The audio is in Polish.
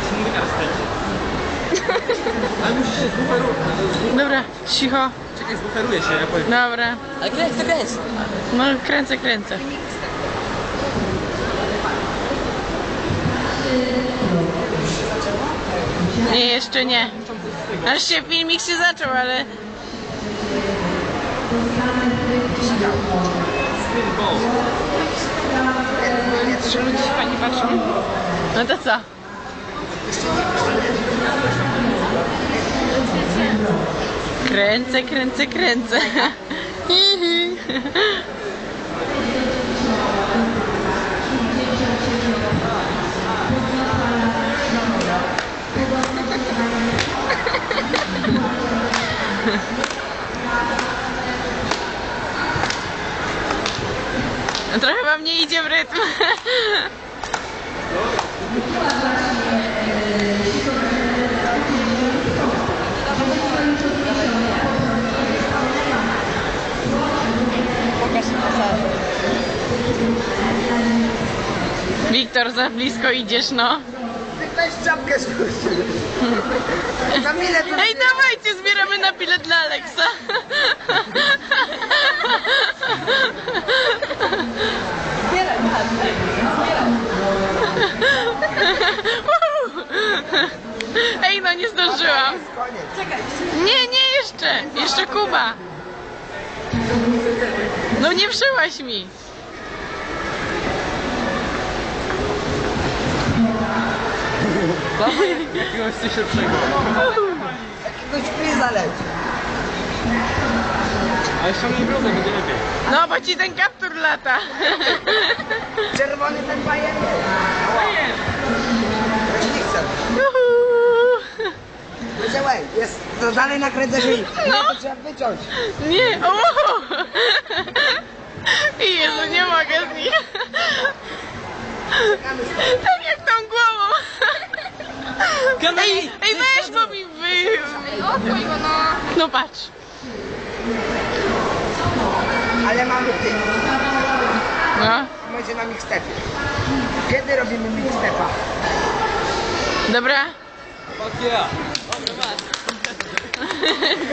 się mówi teraz kręci. Ale musisz się zbuferować. Dobra, cicho. Czekaj, zbuferuję się, ja powiem. Dobra. Ale kręć, to kręć. No kręcę, kręcę. Nie, jeszcze nie. Aż się filmik się zaczął, ale trzy ludzie się pani patrzą. No to co? Kręcę, kręcę, kręcę. Trochę wam nie idzie w rytm. Wiktor, za blisko idziesz, no. Weź czapkę spuścił. Na ile to Ej, dawajcie, zbieramy na bilet dla Aleksa. Ej, no nie zdążyłam. Nie, nie jeszcze. Jeszcze Kuba. No nie wszyłaś mi. Jakiegoś coś lepszego. Jakiegoś pryza leci. Ale ściągnij bluzę, będzie lepiej. No, bo ci ten kaptur lata. Czerwony ten bajer jest. Ci nie chcę. Juhu. Słuchaj, jest, to dalej nakręcę się. Nie, to trzeba wyciąć. Nie, o! Jezu, nie mogę z nich. Głową. Ej, ej, weź, bo mi wy... Odpój go, no. No patrz. Ale mamy ty. No, Będzie na mixtepie. Kiedy robimy mixtepa? dobra. Fuck yeah.